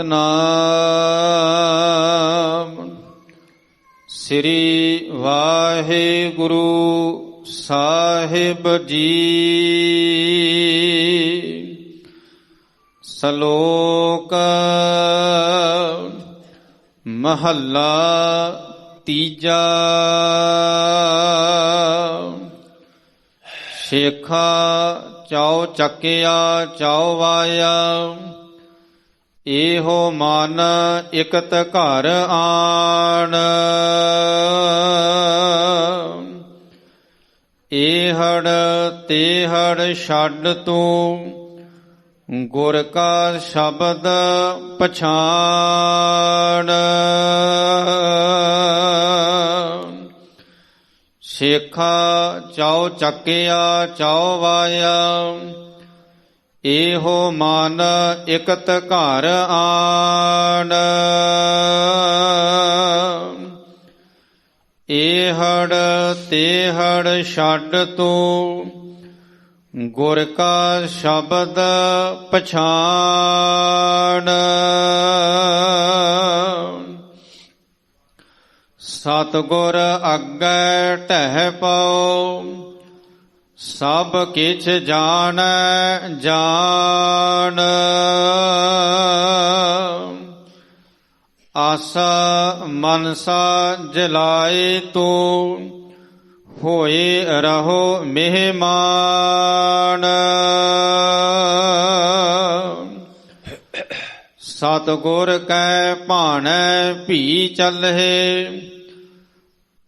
ਸਤਨਾਮ। ਸ੍ਰੀ ਵਾਹਿਗੁਰੂ ਸਾਹਿਬ ਜੀ। ਸ਼ਲੋਕ ਮਹੱਲਾ ਤੀਜਾ। ਸ਼ੇਖਾ ਚਾਉ ਚੱਕਿਆ ਚਾਉ ਵਾਇਆ। ਇਹੋ ਮਨ ਇਕਤ ਘਰ ਆਣ। ਇਹੜ ਤੇਹੜ ਛੱਡ ਤੂੰ, ਗੁਰ ਕਾ ਸ਼ਬਦ ਪਛਾਣ। ਸ਼ੇਖਾ ਚਾਉ ਚੱਕਿਆ, ਚਾਉ ਵਾਇਆ। ਇਹੋ ਮਨ ਇਕਤ ਘਰ ਆਣ। ਇਹੜ ਤੇਹੜ ਛੱਡ ਤੂੰ, ਗੁਰ ਕਾ ਸ਼ਬਦ ਪਛਾਣ। ਸਤਗੁਰ ਅੱਗੇ ਟਹਿ ਪਉ ਸਭ ਕਿਛ ਜਾਣ ਜਾਣ। ਆਸਾ ਮਨਸਾ ਜਲਾਏ ਤੂੰ, ਹੋਏ ਰਹੋ ਮਹਿਮਾਨ। ਸਤਗੁਰ ਕੈ ਭਾਣੈ, ਭੀ ਚੱਲਹਿ।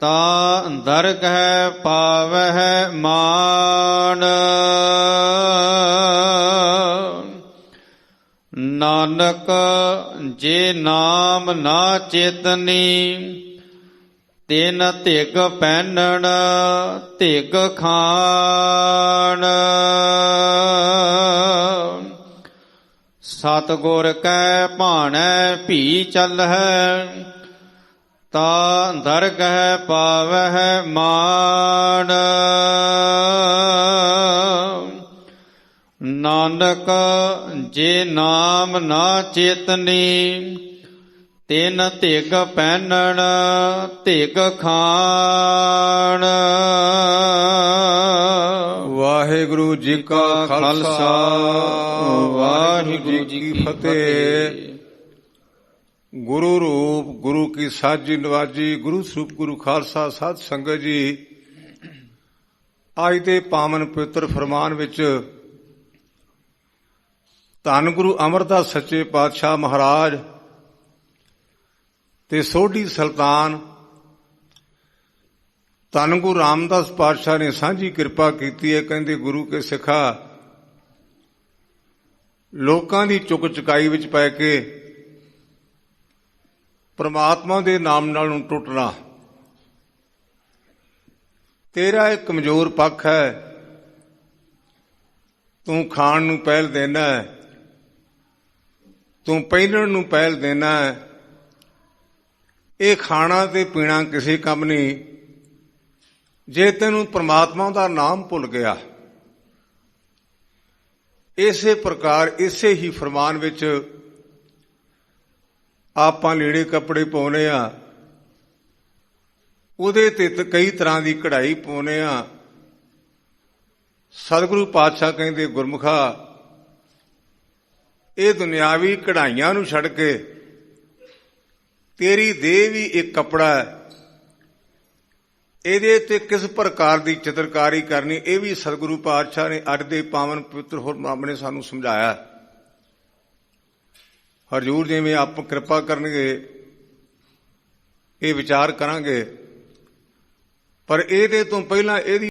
ਤਾ ਦਰਗਹਿ ਪਾਵਹਿ ਮਾਨ। ਨਾਨਕ ਜੇ ਨਾਮ ਨਾ ਚੇਤਨੀ, ਤਿਨ ਧਿਗ ਪੈਨਣ, ਧਿਗ ਖਾਣ। ਸਤਗੁਰ ਕੈ ਭਾਣੈ ਭੀ ਚੱਲਹਿ ਤਾ ਦਰਗਹਿ ਪਾਵਹਿ ਮਾਨ ਨਾਨਕ ਜੇ ਨਾਮ ਨਾ ਚੇਤਨੀ ਤਿਨ ਧਿਗ ਪੈਨਣ ਧਿਗ ਖਾਣ। ਵਾਹਿਗੁਰੂ ਜੀ ਕਾ ਖਾਲਸਾ ਵਾਹਿਗੁਰੂ ਜੀ ਕੀ ਫਤਿਹ। ਗੁਰੂ ਰੂਪ, ਗੁਰੂ ਕੀ ਸਾਜੀ ਨਵਾਜੀ, ਗੁਰੂ ਸਰੂਪ, ਗੁਰੂ ਖਾਲਸਾ, ਸਾਧ ਸੰਗਤ ਜੀ, ਅੱਜ ਦੇ ਪਾਵਨ ਪਵਿੱਤਰ ਫਰਮਾਨ ਵਿੱਚ ਧੰਨ ਗੁਰੂ ਅਮਰਦਾਸ ਸੱਚੇ ਪਾਤਸ਼ਾਹ ਮਹਾਰਾਜ ਤੇ ਸੋਢੀ ਸੁਲਤਾਨ ਧੰਨ ਗੁਰੂ ਰਾਮਦਾਸ ਪਾਤਸ਼ਾਹ ਨੇ ਸਾਂਝੀ ਕਿਰਪਾ ਕੀਤੀ ਹੈ, ਕਹਿੰਦੇ ਗੁਰੂ ਕੇ ਸਿੱਖਾ, ਲੋਕਾਂ ਦੀ ਚੁੱਕ ਚੁਕਾਈ ਵਿੱਚ ਪੈ ਕੇ ਪਰਮਾਤਮਾ ਦੇ ਨਾਮ ਨਾਲ ਟੁੱਟਣਾ। ਤੇਰਾ ਇੱਕ ਕਮਜ਼ੋਰ ਪੱਖ ਹੈ। ਤੂੰ ਖਾਣ ਨੂੰ ਪਹਿਲ ਦੇਣਾ ਹੈ। ਤੂੰ ਪਹਿਨਣ ਨੂੰ ਪਹਿਲ ਦੇਣਾ ਹੈ। ਇਹ ਖਾਣਾ ਤੇ ਪੀਣਾ ਕਿਸੇ ਕੰਮ ਨਹੀਂ। ਜੇ ਤੈਨੂੰ ਪ੍ਰਮਾਤਮਾ ਦਾ ਨਾਮ ਭੁੱਲ ਗਿਆ, ਇਸੇ ਪ੍ਰਕਾਰ ਇਸੇ ਹੀ ਫਰਮਾਨ ਵਿੱਚ ਆਪਾਂ ਲੀੜੇ ਕੱਪੜੇ ਪਾਉਨੇ ਆ। ਉਹਦੇ ਤੇ ਕਈ ਤਰ੍ਹਾਂ ਦੀ ਕਢਾਈ ਪਾਉਨੇ ਆ। ਸਤਿਗੁਰੂ ਪਾਤਸ਼ਾਹ ਕਹਿੰਦੇ, ਗੁਰਮੁਖਾ, ਇਹ ਦੁਨਿਆਵੀ ਕਢਾਈਆਂ ਨੂੰ ਛੱਡ ਕੇ ਤੇਰੀ ਦੇਹ ਵੀ ਇੱਕ ਕਪੜਾ ਹੈ। ਇਹਦੇ ਤੇ ਕਿਸ ਪ੍ਰਕਾਰ ਦੀ ਚਿੱਤਰਕਾਰੀ ਕਰਨੀ, ਇਹ ਵੀ ਸਤਿਗੁਰੂ ਪਾਤਸ਼ਾਹ ਨੇ ਅੱਜ ਦੇ ਪਾਵਨ ਪਵਿੱਤਰ ਹੋਰ ਨੇ ਸਾਨੂੰ ਸਮਝਾਇਆ ਹਰਜੂਰ ਜਿਵੇਂ ਆਪ ਕਿਰਪਾ ਕਰਨਗੇ ਇਹ ਵਿਚਾਰ ਕਰਾਂਗੇ। ਪਰ ਇਹਦੇ ਤੋਂ ਪਹਿਲਾਂ ਇਹਦੀ